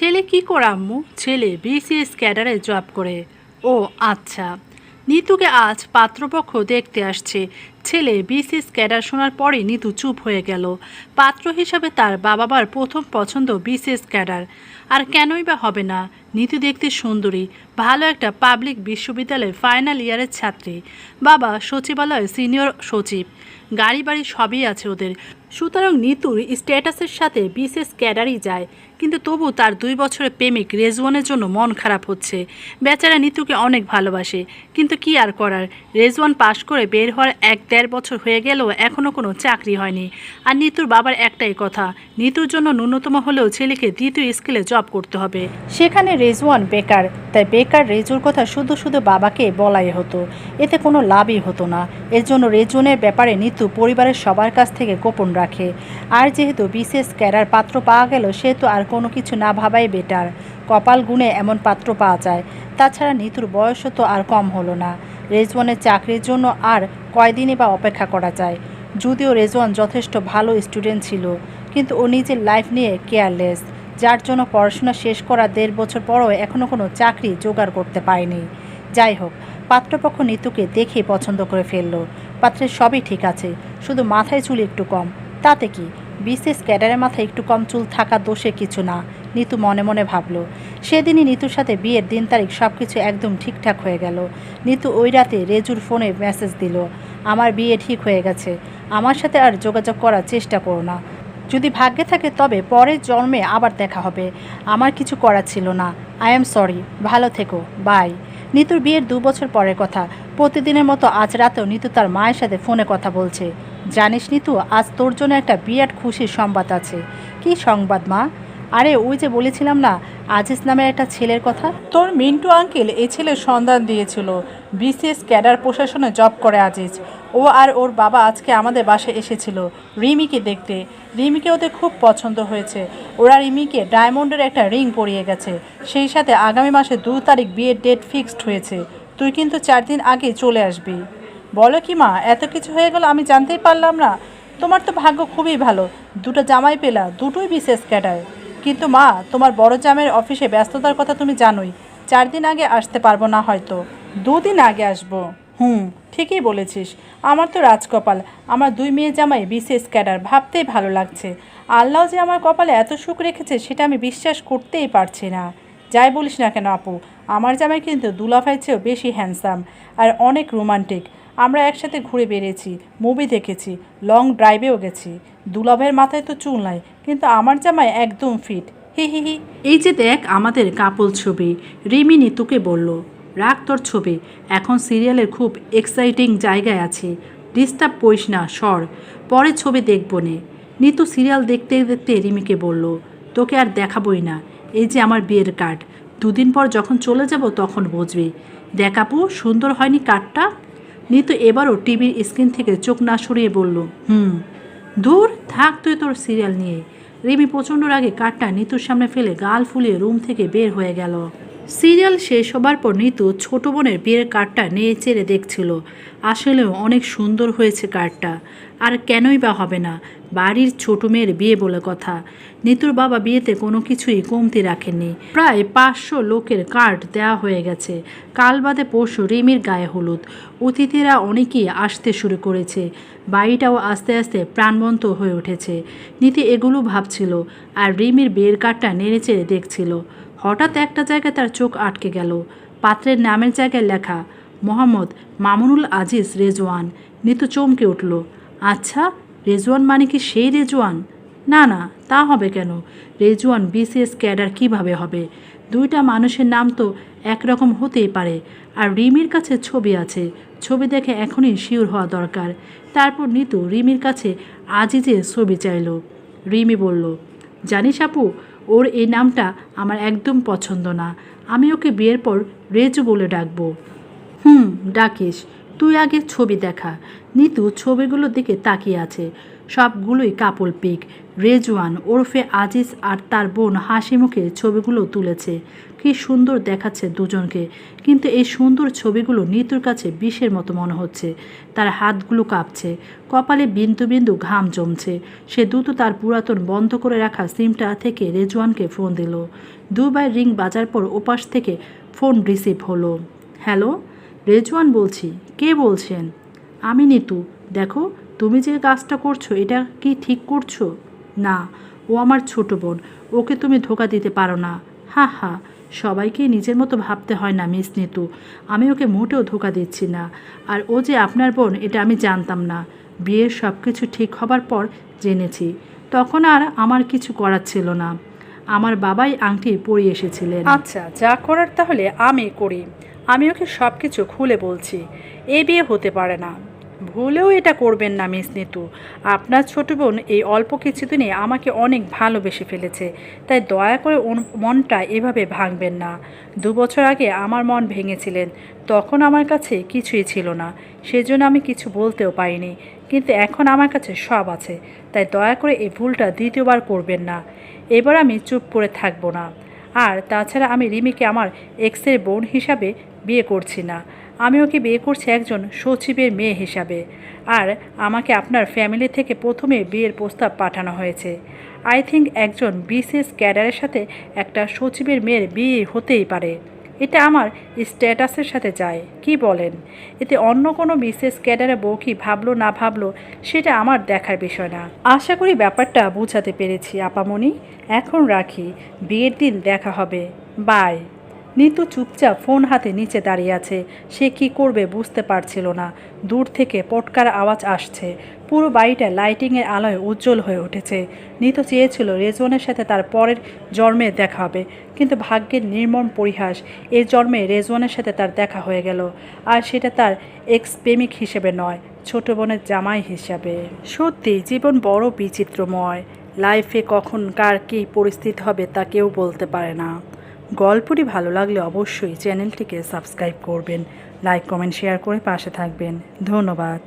ছেলে কি করে, আম্মু? ছেলে বিসিএস ক্যাডারে জব করে। ও আচ্ছা। নিতুকে আজ পাত্রপক্ষ দেখতে আসছে। ছেলে বিসিএস ক্যাডার শোনার পরে নিতু চুপ হয়ে গেল। পাত্র হিসাবে তার বাবাবার প্রথম পছন্দ বিসিএস ক্যাডার আর কেনই বা হবে না? নিতু দেখতে সুন্দরী, ভালো একটা পাবলিক বিশ্ববিদ্যালয়ের ফাইনাল ইয়ারের ছাত্রী। বাবা সচিবালয় সিনিয়র সচিব। গাড়ি বাড়ি সবই আছে ওদের। সুতরাং নিতুর স্ট্যাটাসের সাথে বিশেষ ক্যাডারই যায়। কিন্তু তবু তার দুই বছরের প্রেমিক রেজওয়ানের জন্য মন খারাপ হচ্ছে। বেচারা নিতুকে অনেক ভালোবাসে। কিন্তু কি আর করার? রেজওয়ান পাশ করে বের হওয়ার এক দেড় বছর হয়ে গেলেও এখনও কোনো চাকরি হয়নি। আর নিতুর বাবার একটাই কথা, নিতুর জন্য ন্যূনতম হলেও ছেলেকে দ্বিতীয় স্কেলে জব করতে হবে। সেখানে রেজওয়ান বেকার, তাই বেকার রেজুর কথা শুধু শুধু বাবাকে বলাই হতো। এতে কোনো লাভই হতো না। এর জন্য রেজুনের ব্যাপারে নিতু পরিবারের সবার কাছ থেকে গোপন রাখে। আর যেহেতু বিশেষ ক্যারার পাত্র পাওয়া গেল সেহেতু আর কোনো কিছু না ভাবাই বেটার। কপাল গুণে এমন পাত্র পাওয়া যায়। তাছাড়া নিতুর বয়সও তো আর কম হলো না। রেজওয়ানের চাকরির জন্য আর কয়দিনই বা অপেক্ষা করা যায়। যদিও রেজওয়ান যথেষ্ট ভালো স্টুডেন্ট ছিল, কিন্তু ও নিজের লাইফ নিয়ে কেয়ারলেস, যার জন্য পড়াশোনা শেষ করা দেড় বছর পরও এখনও কোনো চাকরি জোগাড় করতে পারেনি। যাই হোক, পাত্রপক্ষ নিতুকে দেখে পছন্দ করে ফেলল। পাত্রের সবই ঠিক আছে, শুধু মাথায় চুল একটু কম। তাতে কি বিশেষ ক্যাডারের মাথায় একটু কম চুল থাকা দোষে কিছু না। নিতু মনে মনে ভাবলো, সেদিনই নিতুর সাথে বিয়ের দিন তারিখ সব কিছু একদম ঠিকঠাক হয়ে গেল। নিতু ওই রাতে রেজুর ফোনে মেসেজ দিল, আমার বিয়ে ঠিক হয়ে গেছে, আমার সাথে আর যোগাযোগ করার চেষ্টা করো না। যদি ভাগ্যে থাকে তবে পরের জন্মে আবার দেখা হবে। আমার কিছু করার ছিল না। আই এম সরি ভালো থেকো বাই নিতুর বিয়ের দু বছর পরের কথা, প্রতিদিনের মতো আজ রাতেও নিতু তার মায়ের সাথে ফোনে কথা বলছে। জানিস নিতু, আজ তোর জন্য একটা বিরাট খুশির সংবাদ আছে। কি সংবাদ, মা? আরে, ওই যে বলেছিলাম না, আজিজ নামের একটা ছেলের কথা? তোর মিন্টু আঙ্কেল এই ছেলের সন্ধান দিয়েছিল। বিসিএস ক্যাডার প্রশাসনে জব করে আজিজ। ও আর ওর বাবা আজকে আমাদের বাসে এসেছিল, রিমিকে দেখতে। রিমিকে ওদের খুব পছন্দ হয়েছে। ওরা রিমিকে ডায়মন্ডের একটা রিং পরিয়ে গেছে। সেই সাথে আগামী মাসে দু তারিখ বিয়ের ডেট ফিক্সড হয়েছে। তুই কিন্তু চার দিন আগে চলে আসবি। বলো কি মা, এত কিছু হয়ে গেল আমি জানতেই পারলাম না। তোমার তো ভাগ্য খুবই ভালো। দুটো জামাই পেলা, দুটোই বিশেষ ক্যাডার। কিন্তু মা, তোমার বড় জামের অফিসে ব্যস্ততার কথা তুমি জানোই। চার দিন আগে আসতে পারব না হয়তো। দুদিন আগে আসব। হুম, ঠিকই বলেছিস। আমার তো রাজকপাল। আমার দুই মেয়ে জামাই বিশেষ ক্যাডার। ভাবতেই ভালো লাগছে। আল্লাহ যে আমার কপালে এত সুখ রেখেছে, সেটা আমি বিশ্বাস করতেই পারছি না। যাই বলিস না কেন আপু, আমার জামাই কিন্তু দুলাভাই চেয়েও বেশি হ্যান্ডসাম আর অনেক রোমান্টিক আমরা একসাথে ঘুরে বেরিয়েছি মুভি দেখেছি লং ড্রাইভেও গেছি। দুলাভাইয়ের মাথায় তো চুল নাই, কিন্তু আমার জামাই একদম ফিট হি হি হি। এই যে দেখ আমাদের কাপল ছবি, রিমি নিতুকে বলল, রাখ তোর ছবি, এখন সিরিয়ালের খুব এক্সাইটিং জায়গায় আছে। ডিস্টার্ব করিস না, সর। পরে ছবি দেখব নে। নিতু সিরিয়াল দেখতে দেখতে রিমিকে বলল, তোকে আর দেখাবই না। এই যে আমার বিয়ের কার্ড দুদিন পর যখন চলে যাব তখন বুঝবি। দেখাপু সুন্দর হয়নি কার্ডটা নিতু এবারও টিভির স্ক্রিন থেকে চোখ না সরিয়ে বলল, হুম। দূর থাক তুই তোর সিরিয়াল নিয়ে। রিমি প্রচণ্ড রাগে কাঠটা নিতুর সামনে ফেলে গাল ফুলিয়ে রুম থেকে বের হয়ে গেল। সিরিয়াল শেষ হবার পর নিতু ছোট বোনের বিয়ের কার্ডটা নিয়ে চেড়ে দেখছিল। আসলেও অনেক সুন্দর হয়েছে কার্ডটা। আর কেনই বা হবে না, বাড়ির ছোট মেয়ের বিয়ে বলে কথা। নিতুর বাবা বিয়েতে কোনো কিছুই কমতি রাখেননি। প্রায় পাঁচশো লোকের কার্ড দেওয়া হয়ে গেছে। কাল বাদে পরশু রিমির গায়ে হলুদ। অতিথিরা অনেকেই আসতে শুরু করেছে। বাড়িটাও আস্তে আস্তে প্রাণবন্ত হয়ে উঠেছে। নীতি এগুলো ভাবছিল আর রিমির বিয়ের কার্ডটা নেড়ে চেড়ে দেখছিল। হঠাৎ একটা জায়গায় তার চোখ আটকে গেল। পাত্রের নামের জায়গায় লেখা, মোহাম্মদ মামুনুল আজিজ রেজওয়ান। নিতু চমকে উঠল। আচ্ছা রেজওয়ান মানে কি সেই রেজওয়ান? না না, তা হবে কেন? রেজওয়ান বিসিএস ক্যাডার কীভাবে হবে? দুইটা মানুষের নাম তো একরকম হতেই পারে। আর রিমির কাছে ছবি আছে। ছবি দেখে এখনই শিওর হওয়া দরকার। তারপর নিতু রিমির কাছে আজিজের ছবি চাইল। রিমি বলল, জানিস আপু ওর এই নামটা আমার একদম পছন্দ না। আমি ওকে বিয়ের পর রেজু বলে ডাকবো। হুম, ডাকিস। তুই আগে ছবি দেখা। নিতু ছবিগুলোর দিকে তাকিয়ে আছে। সবগুলোই কাপল পিক। রেজওয়ান, ওরফে আজিজ আর তার বোন হাসি মুখে ছবিগুলো তুলেছে। কি সুন্দর দেখাচ্ছে দুজনকে। কিন্তু এই সুন্দর ছবিগুলো নিতুর কাছে বিষের মতো মনে হচ্ছে। তার হাতগুলো কাঁপছে। কপালে বিন্দু বিন্দু ঘাম জমছে। সে দ্রুত তার পুরাতন বন্ধ করে রাখা সিমটা থেকে রেজওয়ানকে ফোন দিল। দুবার রিং বাজার পর ওপাশ থেকে ফোন রিসিভ হলো। হ্যালো? রেজওয়ান বলছি, কে বলছেন? আমি নিতু। দেখো, তুমি যে কাজটা করছ, এটা কি ঠিক করছ? না, ও আমার ছোট বোন, ওকে তুমি ধোকা দিতে পারো না। হা হা, সবাইকে নিজের মতো ভাবতে হয় না, মিস নিতু। আমি ওকে মোটেও ধোকা দিচ্ছি না। আর ও যে আপনার বোন, এটা আমি জানতাম না। বিয়ের সব কিছু ঠিক হবার পর জেনেছি। তখন আর আমার কিছু করার ছিল না। আমার বাবাই আংটি পরিয়ে এসেছিলেন। আচ্ছা যা করার তাহলে আমি করি। আমি ওকে সব কিছু খুলে বলছি। এ বিয়ে হতে পারে না। ভুলেও এটা করবেন না, মিস নিতু। আপনার ছোট বোন এই অল্প কিছুদিনে আমাকে অনেক ভালোবেসে ফেলেছে। তাই দয়া করে মনটা এভাবে ভাঙবেন না। দু বছর আগে আমার মন ভেঙেছিলেন। তখন আমার কাছে কিছুই ছিল না। সেজন্য আমি কিছু বলতেও পারিনি। কিন্তু এখন আমার কাছে সব আছে। তাই দয়া করে এই ভুলটা দ্বিতীয়বার করবেন না। এবার আমি চুপ করে থাকব না। আর তাছাড়া আমি রিমিকে আমার এক্সের বোন হিসাবে বিয়ে করছি না। আমি ওকে বিয়ে করছি একজন সচিবের মেয়ে হিসাবে। আর আমাকে আপনার ফ্যামিলি থেকে প্রথমে বিয়ের প্রস্তাব পাঠানো হয়েছে। আই থিঙ্ক একজন বিশেষ ক্যাডারের সাথে একটা সচিবের মেয়ের বিয়ে হতেই পারে। এটা আমার স্ট্যাটাসের সাথে যায়, কি বলেন? এতে অন্য কোনো বিশেষ ক্যাডারে বউ কি ভাবলো না ভাবলো, সেটা আমার দেখার বিষয় না। আশা করি ব্যাপারটা বোঝাতে পেরেছি, আপামনি। এখন রাখি, বিয়ের দিন দেখা হবে। বাই। নিতু চুপচাপ ফোন হাতে নিচে দাঁড়িয়ে আছে। সে কি করবে বুঝতে পারছিল না। দূর থেকে পটকার আওয়াজ আসছে। পুরো বাড়িটা লাইটিংয়ের আলোয় উজ্জ্বল হয়ে উঠেছে। নিতু চেয়েছিল রেজওয়ানের সাথে তার পরের জন্মে দেখা হবে, কিন্তু ভাগ্যের নির্মম পরিহাস এই জন্মে রেজওয়ানের সাথে তার দেখা হয়ে গেল। আর সেটা তার এক্স প্রেমিক হিসেবে নয়, ছোট বোনের জামাই হিসাবে। সত্যি, জীবন বড় বিচিত্রময়। লাইফে কখন কার কী পরিস্থিতি হবে তা কেউ বলতে পারে না। গল্পটি ভালো লাগলে অবশ্যই চ্যানেলটিকে সাবস্ক্রাইব করবেন লাইক কমেন্ট শেয়ার করে পাশে থাকবেন। ধন্যবাদ।